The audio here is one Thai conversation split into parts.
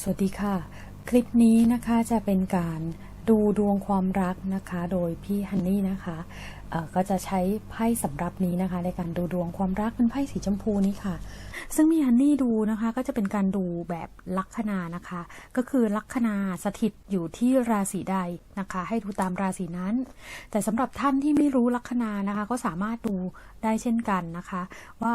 สวัสดีค่ะ คลิปนี้นะคะจะเป็นการดูดวงความรักนะคะ โดยพี่ฮันนี่นะคะ ก็จะใช้ไพ่สำหรับนี้นะคะ ในการดูดวงความรักเป็นไพ่สีชมพูนี้ค่ะ ซึ่งมีฮันนี่ดูนะคะ ก็จะเป็นการดูแบบลัคนานะคะ ก็คือลัคนาสถิตอยู่ที่ราศีใดนะคะ ให้ดูตามราศีนั้น แต่สำหรับท่านที่ไม่รู้ลัคนานะคะ ก็สามารถดูได้เช่นกันนะคะ ว่า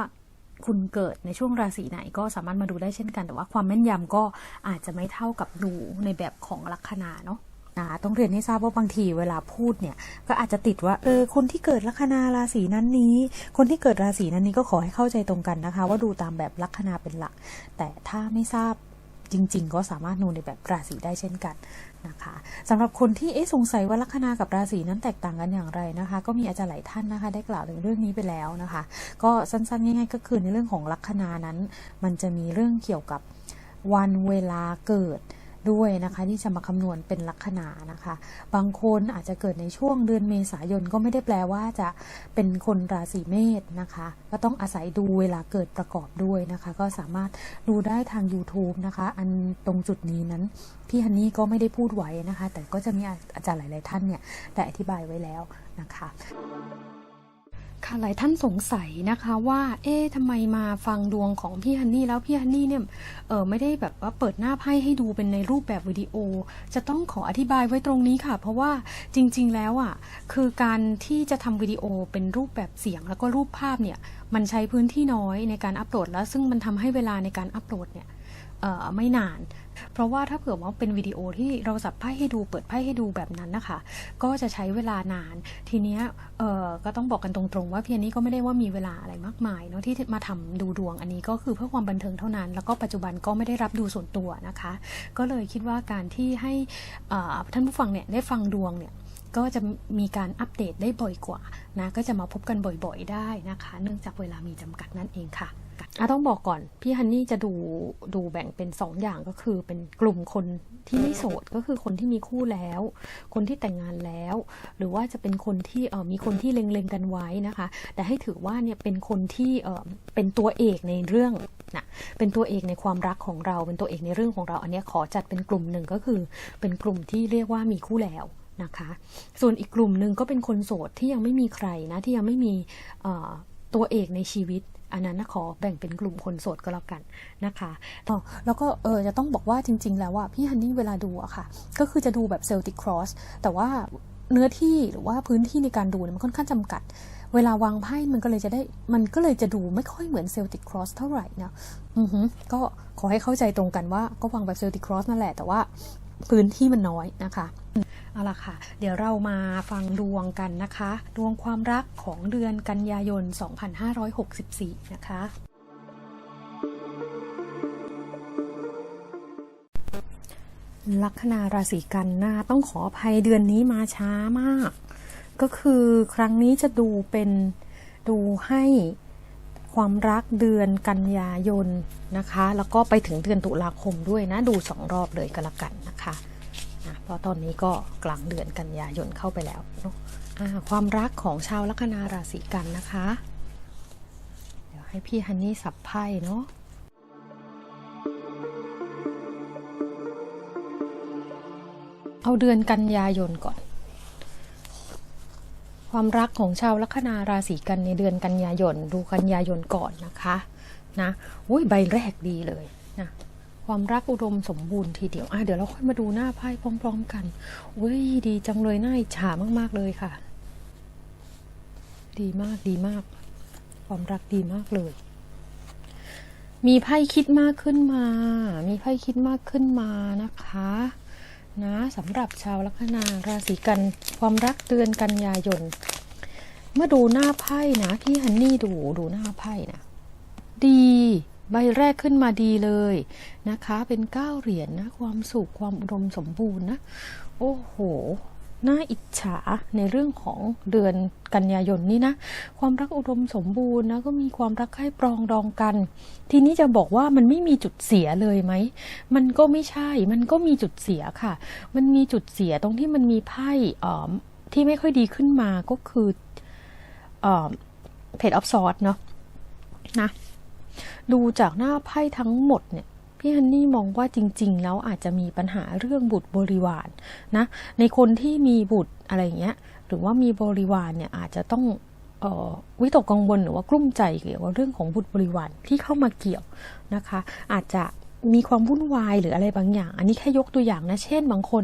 คุณเกิดในช่วงราศีไหนก็สามารถมาดูได้เช่นกัน แต่ว่าความแม่นยำก็อาจจะไม่เท่ากับดูในแบบของลัคนาเนาะ นะต้องเรียนให้ทราบว่าบางทีเวลาพูดเนี่ยก็อาจจะติดว่าเออคนที่เกิดลัคนาราศีนั้นนี้ คนที่เกิดราศีนั้นนี้ก็ขอให้เข้าใจตรงกันนะคะ ว่าดูตามแบบลัคนาเป็นหลัก แต่ถ้าไม่ทราบจริง ๆ ก็สามารถดูในแบบราศีได้เช่นกันนะคะสำหรับคนที่เอ๊ะสงสัยว่าลัคนากับราศีนั้นแตกต่างกันอย่างไรนะคะ ก็มีอาจารย์หลายท่านนะคะ ได้กล่าวถึงเรื่องนี้ไปแล้วนะคะ ก็สั้นๆง่ายๆก็คือในเรื่องของลัคนานั้น มันจะมีเรื่องเกี่ยวกับวันเวลาเกิด ด้วยนะคะที่จะมาคำนวณเป็นลัคนานะคะ บางคนอาจจะเกิดในช่วงเดือนเมษายนก็ไม่ได้แปลว่าจะเป็นคนราศีเมษนะคะ ก็ต้องอาศัยดูเวลาเกิดประกอบด้วยนะคะ ก็สามารถดูได้ทาง YouTube นะคะ อันตรงจุดนี้นั้นพี่ฮันนี่ก็ไม่ได้พูดไว้นะคะ แต่ก็จะมีอาจารย์หลาย ๆ ท่านเนี่ยได้อธิบายไว้แล้วนะคะ ค่ะหลายท่านสงสัยนะคะว่า เอ๊ะทำไมมาฟังดวงของพี่ฮันนี่แล้วพี่ฮันนี่เนี่ยเออไม่ได้แบบว่าเปิดหน้าไพ่ให้ดูเป็นในรูปแบบวิดีโอ จะต้องขออธิบายไว้ตรงนี้ค่ะ เพราะว่าจริง ๆ แล้วอะคือการที่จะทำวิดีโอเป็นรูปแบบเสียงแล้วก็รูปภาพเนี่ยมันใช้พื้นที่น้อยในการอัปโหลดแล้วซึ่งมันทำให้เวลาในการอัปโหลดเนี่ยเออไม่นาน เพราะว่าถ้าเผื่อว่าเป็นวิดีโอที่เราสับไพ่ให้ดูเปิดไพ่ให้ดูแบบนั้นนะคะ ก็จะใช้เวลานาน ทีเนี้ยเอ่อก็ต้องบอกกันตรงๆ ว่าเพียงนี้ก็ไม่ได้ว่ามีเวลาอะไรมากมายเนาะที่มาทำดูดวงอันนี้ก็คือเพื่อความบันเทิงเท่านั้น แล้วก็ปัจจุบันก็ไม่ได้รับดูส่วนตัวนะคะ ก็เลยคิดว่าการที่ให้อ่อท่านผู้ฟังเนี่ยได้ฟังดวงเนี่ยก็จะมีการอัปเดตได้บ่อยกว่านะก็จะมาพบกันบ่อยๆได้นะคะ เนื่องจากเวลามีจำกัดนั่นเองค่ะ อะต้องบอกก่อน พี่ฮันนี่จะดูดูแบ่งเป็น 2 อย่างก็คือ เป็นกลุ่มคนที่ไม่โสดก็คือคนที่มีคู่แล้ว คนที่แต่งงานแล้ว หรือว่าจะเป็นคนที่เออมีคนที่เล็งๆกันไว้นะคะ แต่ให้ถือว่าเนี่ยเป็นคนที่เออเป็นตัวเอกในเรื่องนะเป็นตัวเอกในความรักของเราเป็นตัวเอกในเรื่องของเรา อันนี้ขอจัดเป็นกลุ่มหนึ่งก็คือ เป็นกลุ่มที่เรียกว่ามีคู่แล้วนะคะ ส่วนอีกกลุ่มหนึ่งก็เป็นคนโสดที่ยังไม่มีใครนะที่ยังไม่มีตัวเอกในชีวิต อันนั้นขอแบ่งเป็นกลุ่มคนโสดก็แล้วกันนะคะต่อแล้วก็เออจะต้องบอกว่าจริง ๆ แล้วว่าพี่ฮันนี่เวลาดูอะค่ะ ก็คือจะดูแบบเซลติกครอสแต่ว่าเนื้อที่หรือว่าพื้นที่ในการดูมันค่อนข้างจำกัดเวลาวางไพ่มันก็เลยจะได้ มันก็เลยจะดูไม่ค่อยเหมือนเซลติกครอสเท่าไหร่นะอือฮึก็ขอให้เข้าใจตรงกันว่าก็วางแบบเซลติกครอสนั่นแหละ แต่ว่าพื้นที่มันน้อยนะคะ เอาล่ะค่ะ เดี๋ยวเรามาฟังดวงกันนะคะ ดวงความรักของเดือนกันยายน 2564 นะคะ ลัคนาราศีกันนะต้องขออภัยเดือนนี้มาช้ามาก ก็คือครั้งนี้จะดูเป็นดูให้ความรักเดือนกันยายนนะคะ แล้วก็ไปถึงเดือนตุลาคมด้วยนะ ดูสองรอบเลยก็แล้วกันนะคะ นะเพราะตอนนี้ก็กลางเดือนกันยายนเข้าไปแล้วเนาะความรักของชาวลัคนาราศีกันนะคะ เดี๋ยวให้พี่ฮันนี่สับไพ่เนาะเอาเดือนกันยายนก่อนความรักของชาวลัคนาราศีกันในเดือนกันยายน ดูกันยายนก่อนนะคะนะอุ้ยใบแรกดีเลยนะ ความรักอุดมสมบูรณ์ทีเดียวอะเดี๋ยวเราค่อยมาดูหน้าไพ่พร้อม ๆ กันอุ้ยดีจังเลยน่าอิจฉามาก ๆ เลยค่ะ ดีมากดีมาก ความรักดีมากเลย มีไพ่คิดมากขึ้นมา มีไพ่คิดมากขึ้นมานะคะนะสำหรับชาวลัคนาราศีกันความรักเดือนกันยายน เมื่อดูหน้าไพ่นะพี่ฮันนี่ดูดูหน้าไพ่นะดี ใบแรกขึ้นมาดีเลยนะคะ เป็นเก้าเหรียญนะ ความสุขความอุดมสมบูรณ์นะ โอ้โหน่าอิจฉาในเรื่องของเดือนกันยายนนี่นะ ความรักอุดมสมบูรณ์นะก็มีความรักใคร่ปรองดองกัน ทีนี้จะบอกว่ามันไม่มีจุดเสียเลยไหม มันก็ไม่ใช่ มันก็มีจุดเสียค่ะ มันมีจุดเสียตรงที่มันมีไพ่อ่อที่ไม่ค่อยดีขึ้นมาก็คือเพจออฟซอร์เนาะนะ ดูจากหน้าไพ่ทั้งหมดเนี่ยพี่ฮันนี่มองว่าจริง ๆ แล้วอาจจะมีปัญหาเรื่องบุตรบริวารนะ ในคนที่มีบุตรอะไรอย่างเงี้ย หรือว่ามีบริวารเนี่ยอาจจะต้องออวิตกกังวลหรือว่ากลุ้มใจเกี่ยวกับเรื่องของบุตรบริวารที่เข้ามาเกี่ยวนะคะ อาจจะมีความวุ่นวายหรืออะไรบางอย่าง อันนี้แค่ยกตัวอย่างนะ เช่นบางคน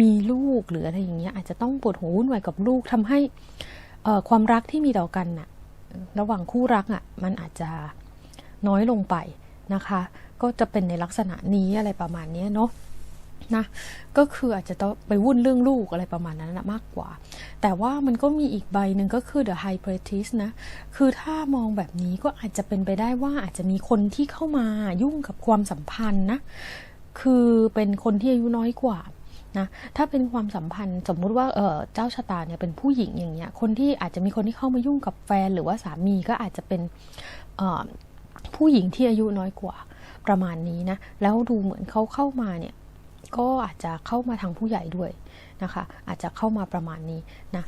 มีลูกหรืออะไรอย่างเงี้ยอาจจะต้องปวดหัววุ่นวายกับลูกทำให้ความรักที่มีต่อกันน่ะระหว่างคู่รักอะมันอาจจะ น้อยลงไปนะคะ ก็จะเป็นในลักษณะนี้อะไรประมาณนี้เนาะนะก็คืออาจจะต้องไปวุ่นเรื่องลูกอะไรประมาณนั้นนะมากกว่า แต่ว่ามันก็มีอีกใบหนึ่งก็คือ the high priestess นะ คือถ้ามองแบบนี้ก็อาจจะเป็นไปได้ว่าอาจจะมีคนที่เข้ามายุ่งกับความสัมพันธ์นะ คือเป็นคนที่อายุน้อยกว่านะถ้าเป็นความสัมพันธ์สมมุติว่าเออเจ้าชะตาเนี่ยเป็นผู้หญิงอย่างเงี้ยคนที่อาจจะมีคนที่เข้ามายุ่งกับแฟนหรือว่าสามีก็อาจจะเป็น ผู้หญิงที่อายุน้อยกว่าประมาณนี้นะ แล้วดูเหมือนเขาเข้ามาเนี่ย ก็อาจจะเข้ามาทางผู้ใหญ่ด้วยนะคะ อาจจะเข้ามาประมาณนี้นะ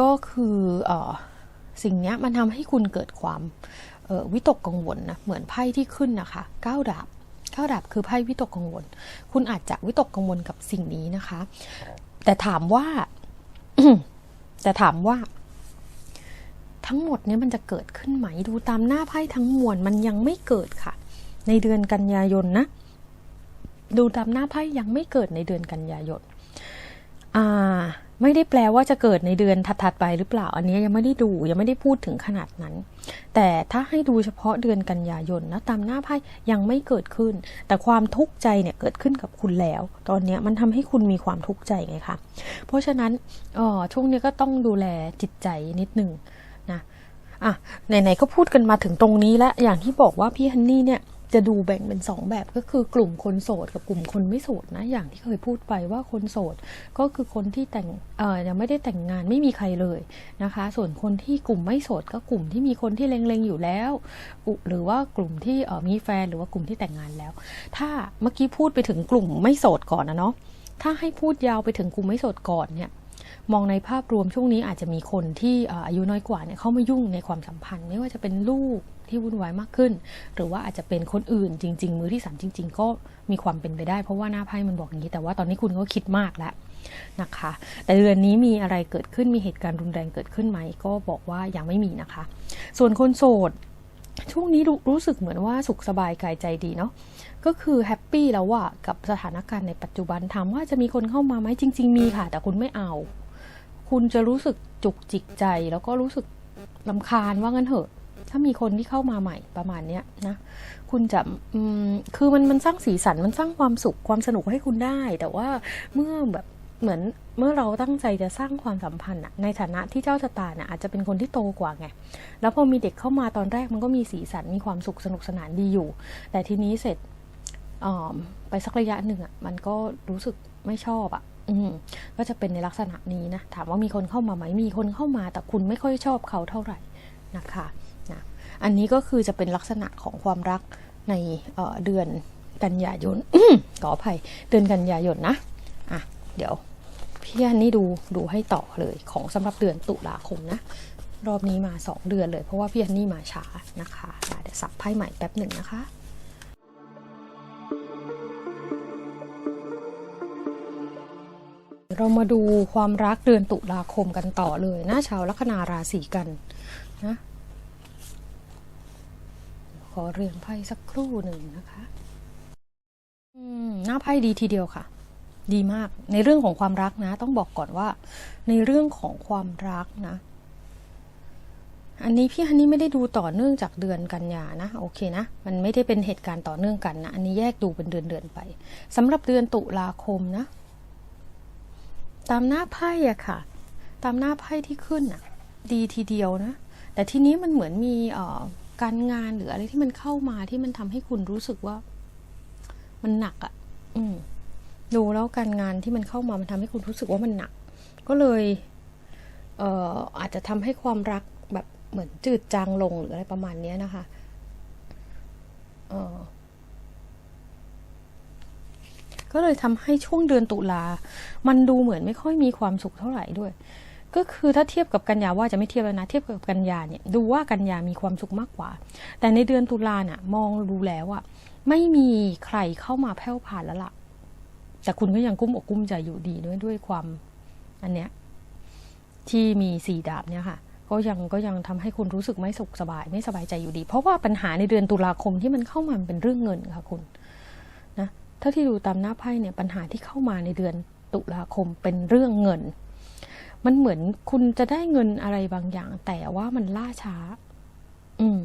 ก็คืออสิ่งนี้มันทำให้คุณเกิดความวิตกกังวลนะ เหมือนไพ่ที่ขึ้นนะคะก้าวดาบก้าวดาบคือไพ่วิตกกังวล คุณอาจจะวิตกกังวลกับสิ่งนี้นะคะ แต่ถามว่า แต่ถามว่า ทั้งหมดนี้มันจะเกิดขึ้นไหมดูตามหน้าไพ่ทั้งมวลมันยังไม่เกิดค่ะ ในเดือนกันยายนนะ ดูตามหน้าไพ่ยังไม่เกิดในเดือนกันยายนอ่าไม่ได้แปลว่าจะเกิดในเดือนถัดๆไปหรือเปล่า อันนี้ยังไม่ได้ดูยังไม่ได้พูดถึงขนาดนั้น แต่ถ้าให้ดูเฉพาะเดือนกันยายนนะตามหน้าไพ่ยังไม่เกิดขึ้น แต่ความทุกข์ใจเนี่ยเกิดขึ้นกับคุณแล้ว ตอนนี้มันทำให้คุณมีความทุกข์ใจไงคะเพราะฉะนั้นออช่วงนี้ก็ต้องดูแลจิตใจนิดหนึ่ง นะอะไหนๆก็พูดกันมาถึงตรงนี้แล้วอย่างที่บอกว่าพี่ฮันนี่เนี่ยจะดูแบ่งเป็น 2 แบบก็คือกลุ่มคนโสดกับกลุ่มคนไม่โสดนะอย่างที่เคยพูดไปว่าคนโสดก็คือคนที่แต่งเอ่อยังไม่ได้แต่งงานไม่มีใครเลยนะคะ ส่วนคนที่กลุ่มไม่โสดก็กลุ่มที่มีคนที่เล็งๆอยู่แล้ว หรือว่ากลุ่มที่เอ่อมีแฟนหรือว่ากลุ่มที่แต่งงานแล้ว ถ้าเมื่อกี้พูดไปถึงกลุ่มไม่โสดก่อนนะเนาะถ้าให้พูดยาวไปถึงกลุ่มไม่โสดก่อนเนี่ย มองในภาพรวมช่วงนี้อาจจะมีคนที่อายุน้อยกว่าเนี่ยเข้ามายุ่งในความสัมพันธ์ ไม่ว่าจะเป็นลูกที่วุ่นวายมากขึ้น หรือว่าอาจจะเป็นคนอื่นจริง ๆ มือที่สามจริง ๆ ก็มีความเป็นไปได้ เพราะว่าหน้าไพ่มันบอกอย่างนี้ แต่ว่าตอนนี้คุณก็คิดมากแล้วนะคะ แต่เดือนนี้มีอะไรเกิดขึ้นมีเหตุการณ์รุนแรงเกิดขึ้นไหมก็บอกว่ายังไม่มีนะคะ ส่วนคนโสดช่วงนี้รู้สึกเหมือนว่าสุขสบายกายใจดีเนาะก็คือแฮปปี้แล้วว่ากับสถานการณ์ในปัจจุบันถามว่าจะมีคนเข้ามาไหมจริง ๆ มีค่ะ แต่คุณไม่เอา คุณจะรู้สึกจุกจิกใจ แล้วก็รู้สึกลำคาญว่างั้นเถอะ ถ้ามีคนที่เข้ามาใหม่ประมาณเนี้ยนะ คุณจะคือมันมันสร้างสีสันมันสร้างความสุขความสนุกให้คุณได้ แต่ว่าเมื่อแบบเหมือนเมื่อเราตั้งใจจะสร้างความสัมพันธ์อะในฐานะที่เจ้าชะตาเนี่ยอาจจะเป็นคนที่โตกว่าไง แล้วพอมีเด็กเข้ามาตอนแรกมันก็มีสีสันมีความสุขสนุกสนานดีอยู่ แต่ทีนี้เสร็จไปสักระยะหนึ่งอะมันก็รู้สึกไม่ชอบอะ ก็จะเป็นในลักษณะนี้นะ ถามว่ามีคนเข้ามาไหม มีคนเข้ามา แต่คุณไม่ค่อยชอบเขาเท่าไหร่นะคะนะอันนี้ก็คือจะเป็นลักษณะของความรักในเเดือนกันยายนขออภัย เดือนกันยายนนะ อะ เดี๋ยวพี่อันนี้ดูดูให้ต่อเลยของสำหรับเดือนตุลาคมนะ รอบนี้มา 2 เดือนเลย เพราะว่าพี่อันนี่มาช้านะคะเดี๋ยวสับไพ่ใหม่แป๊บหนึ่งนะคะ เรามาดูความรักเดือนตุลาคมกันต่อเลยนะชาวลัคนาราศีกันนะขอเรียงไพ่สักครู่หนึ่งนะคะอืมหน้าไพ่ดีทีเดียวค่ะ ดีมากในเรื่องของความรักนะ ต้องบอกก่อนว่า ในเรื่องของความรักนะ อันนี้พี่ฮันนี่ไม่ได้ดูต่อเนื่องจากเดือนกันยานะโอเคนะมันไม่ได้เป็นเหตุการณ์ต่อเนื่องกันนะอันนี้แยกดูเป็นเดือนเดือนไปสำหรับเดือนตุลาคมนะ ตามหน้าไพ่อะค่ะ ตามหน้าไพ่ที่ขึ้นอะดีทีเดียวนะ แต่ทีนี้มันเหมือนมีเอ่อการงานหรืออะไรที่มันเข้ามาที่มันทำให้คุณรู้สึกว่า มันหนักอะอืมดูแล้วการงานที่มันเข้ามามันทำให้คุณรู้สึกว่ามันหนัก ก็เลยเอ่ออาจจะทำให้ความรักแบบเหมือนจืดจางลงหรืออะไรประมาณนี้นะคะเออ ก็เลยทำให้ช่วงเดือนตุลา มันดูเหมือนไม่ค่อยมีความสุขเท่าไหร่ด้วย ก็คือถ้าเทียบกับกันยาว่าจะไม่เทียบแล้วนะ เทียบกับกันยาเนี่ยดูว่ากันยามีความสุขมากกว่า แต่ในเดือนตุลาน่ะ มองดูแล้วอะไม่มีใครเข้ามาแผ่วผ่านแล้วล่ะ แต่คุณก็ยังกุ้มอกกุ้มใจอยู่ดีด้วยด้วยความอันเนี้ยที่มีสี่ดาบเนี่ยค่ะก็ยังก็ยังทำให้คุณรู้สึกไม่สุขสบายไม่สบายใจอยู่ดี เพราะว่าปัญหาในเดือนตุลาคมที่มันเข้ามาเป็นเรื่องเงินค่ะคุณ ถ้าที่ดูตามหน้าไพ่เนี่ยปัญหาที่เข้ามาในเดือนตุลาคมเป็นเรื่องเงิน มันเหมือนคุณจะได้เงินอะไรบางอย่าง แต่ว่ามันล่าช้า อืม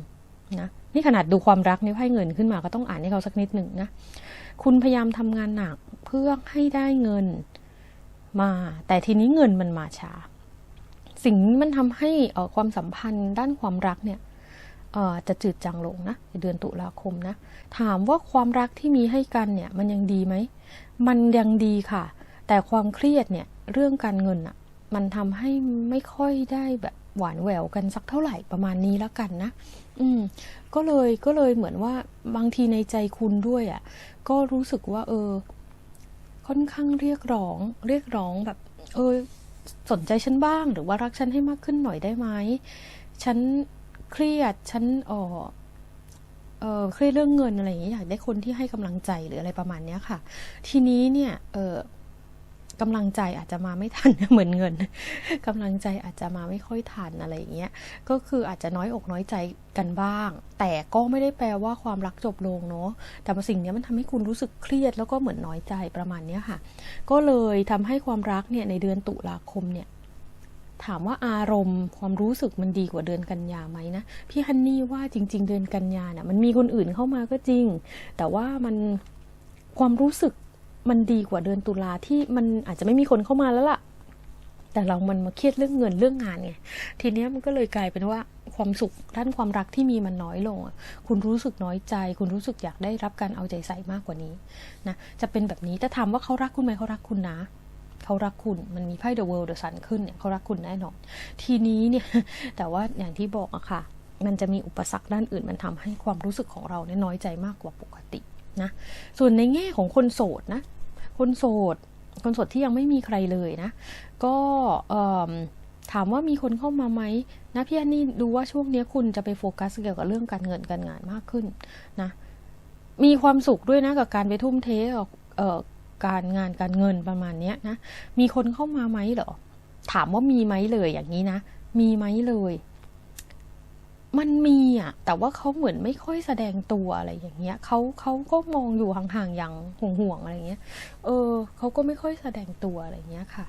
นะนี่ขนาดดูความรักในไพ่เงินขึ้นมาก็ต้องอ่านให้เขาสักนิดหนึ่งนะคุณพยายามทำงานหนักเพื่อให้ได้เงินมา แต่ทีนี้เงินมันมาช้า สิ่งนี้มันทำให้อ่อความสัมพันธ์ด้านความรักเนี่ย จะจืดจางลงนะในเดือนตุลาคมนะ ถามว่าความรักที่มีให้กันเนี่ยมันยังดีไหม มันยังดีค่ะ แต่ความเครียดเนี่ยเรื่องการเงินอะมันทำให้ไม่ค่อยได้แบบหวานแหววกันสักเท่าไหร่ประมาณนี้แล้วกันนะ อืม ก็เลยก็เลยเหมือนว่าบางทีในใจคุณด้วยอะ่ะ ก็รู้สึกว่า เออ ค่อนข้างเรียกร้อง เรียกร้องแบบ เออ สนใจฉันบ้างหรือว่ารักฉันให้มากขึ้นหน่อยได้ไหมฉัน เครียดฉันเออเออเครียดเรื่องเงินอะไรอย่างเงี้ยอยากได้คนที่ให้กำลังใจหรืออะไรประมาณเนี้ยค่ะ ทีนี้เนี่ยเออกำลังใจอาจจะมาไม่ทันเหมือนเงินกำลังใจอาจจะมาไม่ค่อยทันอะไรอย่างเงี้ยก็คืออาจจะน้อยอกน้อยใจกันบ้าง แต่ก็ไม่ได้แปลว่าความรักจบลงเนาะแต่สิ่งเนี้ยมันทำให้คุณรู้สึกเครียดแล้วก็เหมือนน้อยใจประมาณเนี้ยค่ะ ก็เลยทำให้ความรักเนี่ยในเดือนตุลาคมเนี่ย ถามว่าอารมณ์ความรู้สึกมันดีกว่าเดือนกันยาไหมนะพี่ฮันนี่ว่าจริง ๆ เดือนกันยาเนี่ยมันมีคนอื่นเข้ามาก็จริง แต่ว่ามันความรู้สึกมันดีกว่าเดือนตุลาที่มันอาจจะไม่มีคนเข้ามาแล้วล่ะ แต่เรามันมาเครียดเรื่องเงินเรื่องงานไงทีเนี้ยมันก็เลยกลายเป็นว่าความสุขด้านความรักที่มีมันน้อยลงอะคุณรู้สึกน้อยใจ คุณรู้สึกอยากได้รับการเอาใจใส่มากกว่านี้นะจะเป็นแบบนี้แต่ถามว่าเขารักคุณไหมเขารักคุณนะ เขารักคุณ มันมีไพ่ The World The Sun ขึ้นเนี่ยเขารักคุณแน่นอน ทีนี้เนี่ย แต่ว่าอย่างที่บอกอะค่ะ มันจะมีอุปสรรคด้านอื่น มันทำให้ความรู้สึกของเราเนี่ยน้อยใจมากกว่าปกตินะ ส่วนในแง่ของคนโสดนะ คนโสด คนโสดที่ยังไม่มีใครเลยนะ ก็ถามว่ามีคนเข้ามาไหมนะพี่อันนี่ดูว่าช่วงนี้คุณจะไปโฟกัสเกี่ยวกับเรื่องการเงินการงานมากขึ้นนะ มีความสุขด้วยนะกับการไปทุ่มเทกับเอ่อ การงานการเงินประมาณนี้นะ มีคนเข้ามาไหมเหรอ ถามว่ามีไหมเลยอย่างนี้นะ มีไหมเลย มันมีอะแต่ว่าเขาเหมือนไม่ค่อยแสดงตัวอะไรอย่างเงี้ยเขาเขาก็มองอยู่ห่างๆอย่างห่วงๆอะไรเงี้ย เออเขาก็ไม่ค่อยแสดงตัวอะไรเงี้ยค่ะ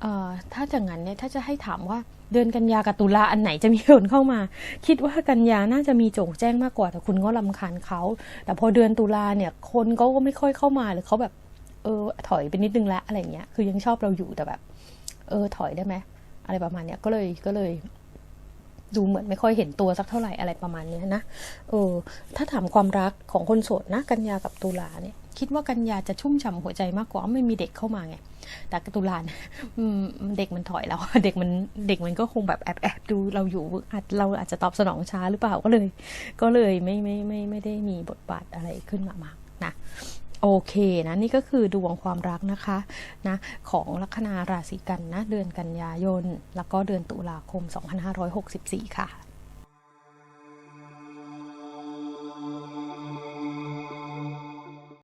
เอ่อถ้าอย่างนั้นเนี่ยถ้าจะให้ถามว่าเดือนกันยากับตุลาอันไหนจะมีคนเข้ามา คิดว่ากันยาน่าจะมีโจงแจ้งมากกว่าแต่คุณก็ลำคาญเขาแต่พอเดือนตุลาเนี่ยคนก็ไม่ค่อยเข้ามาหรือเขาแบบ เออ ถอยไปนิดนึงล้วอะไรเงี้ย คือยังชอบเราอยู่แต่แบบ เออ ถอยได้ไหมอะไรประมาณเนี้ยก็เลยก็เลย ดูเหมือนไม่ค่อยเห็นตัวสักเท่าไหร่อะไรประมาณเนี้ยนะเออ ถ้าถามความรักของคนโสดนะ กันยากับตุลาเนี่ย คิดว่ากันยาจะชุ่มฉ่ำหัวใจมากกว่าไม่มีเด็กเข้ามาไงแต่ตุลาเนี่ยเด็กมันถอยแล้วเด็กมันเด็กมันก็คงแบบแอบแอบดูเราอยู่อาจเราอาจจะตอบสนองช้าหรือเปล่าก็เลย ก็เลยไม่ไม่ไม่ไม่ได้มีบทบาทอะไรขึ้นมามากนะ โอเคนะนี่ก็คือดวงความรักนะคะนะของลัคนาราศีกันนะเดือนกันยายน แล้วก็เดือนตุลาคม 2564 ค่ะ